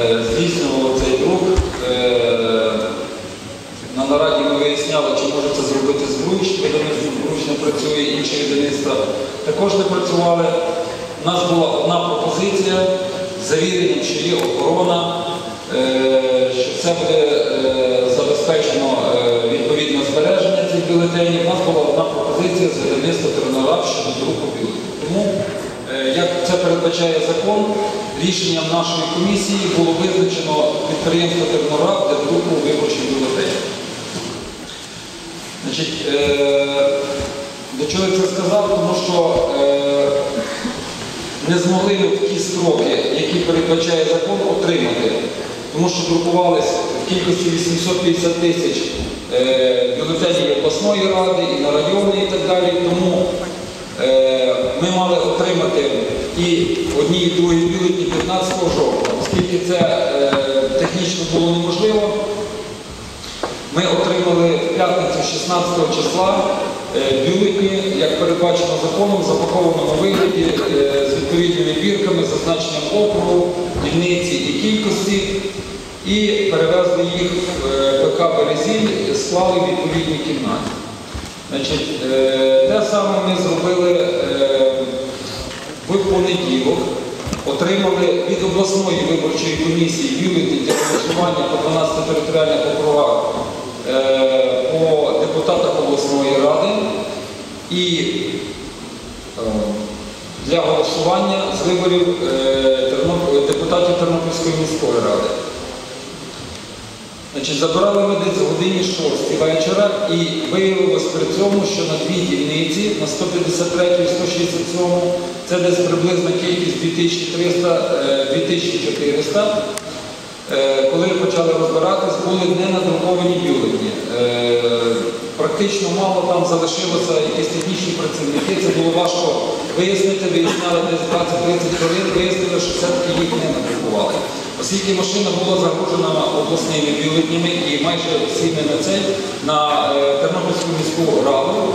е, здійснював цей друк. Е, На нараді ми виясняли, чи може це зробити збруч, збруч не працює, інші видавництва також не працювали. У нас була одна пропозиція з завіренням, що є охорона, е, що все буде забезпечено відповідне збереження цих бюлетенів. У нас була одна пропозиція з видавництва Тернораб щодо друку бюлетенів. Тому, е, як це передбачає закон, рішенням нашої комісії було визначено підприємство Тернораб для друку виборчих бюлетенів. Значить, е, до чого я це сказав? Тому що е, не змогли ми в ті строки, які передбачає закон, отримати. Тому що друкувалися в кількості 850 тисяч е, бюлетенів обласної ради, і на райони, і так далі. Тому е, ми мали отримати і одні, і другі бюлетні 15 жовтня, оскільки це е, технічно було неможливо. Ми отримали в п'ятницю 16 числа е, бюлетні, як передбачено законом, запакованому вигляді е, з відповідними бірками, зазначенням округу, дільниці і кількості, і перевезли їх в е, ПК Березіль, склали в відповідній кімнаті. Значить, те саме ми зробили е, в понеділок. Отримали від обласної виборчої комісії бюлетень для голосування по 12 територіальних округах е, по депутатах обласної ради і е, для голосування з виборів е, депутатів Тернопільської міської ради. Значить, забирали ми десь в годині 6 вечора і виявилось при цьому, що на дві дільниці, на 153 і 167, це десь приблизна кількість 2300-2400, Е, коли почали розбиратись, були не надруковані бюлетні. Практично мало там залишилося якісь технічні працівники, це було важко вияснити, виясняли десь 20-30 хвилин, вияснили, що все-таки їх не надрукували. Оскільки машина була загружена обласними бюлетнями і майже всі ми на цей, на е, Тернопільську міську раду,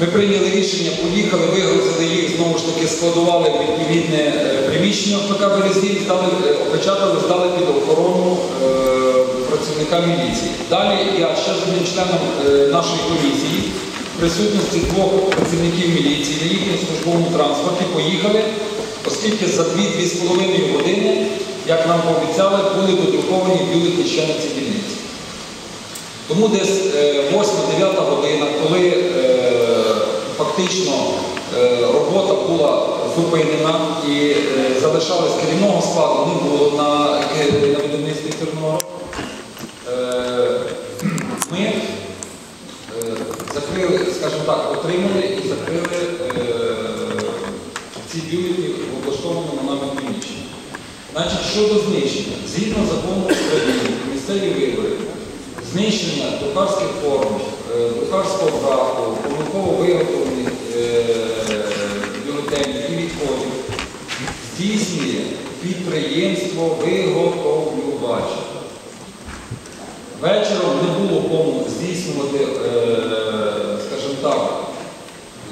ми прийняли рішення, поїхали, вигрузили їх, знову ж таки складували відповідне е, приміщення в ПК Березнів, здали, е, опечатали, здали під охорону працівника міліції. Далі я ще з одним членом е, нашої комісії в присутності двох працівників міліції на їхньому службовому транспорті поїхали, оскільки за 2-2,5 години, як нам пообіцяли, були додруковані бюлетні ще на цій дільниці. Тому десь е, 8-9 година, коли е, фактично е, робота була зупинена і е, залишалось керівного складу, не було на, видавництві Тернора, е, ми е, закрили, скажімо так, отримали і закрили е, ці бюлетні в облаштованому нами приміщенні. Значить, щодо знищення, згідно закону України, місцеві вибори, знищення друкарських форм, е, друкарського браку, помилково виготовлених е, бюлетенів і відходів здійснює підприємство виготовлювач. Вечором не було кому здійснювати, е, скажімо так,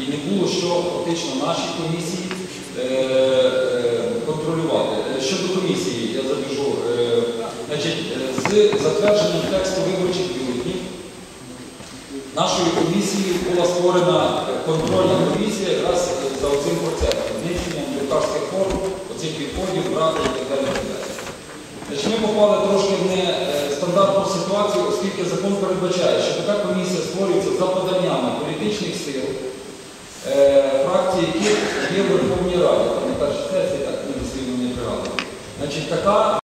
і не було що фактично нашій комісії е, е, контролювати. Е, Щодо комісії, я забіжу, з затвердженням тексту виборчих бюлетнів нашою комісією була створена контрольна комісія якраз за цим процесом, знищенням друкарських форм, оцих відходів, брати і так далі. Ми попали трошки в нестандартну ситуацію, оскільки закон передбачає, що така комісія створюється за поданнями політичних сил, фракції, які є в Верховній Раді. Там на першій сесії так не дослідно не пригадую. Значить, така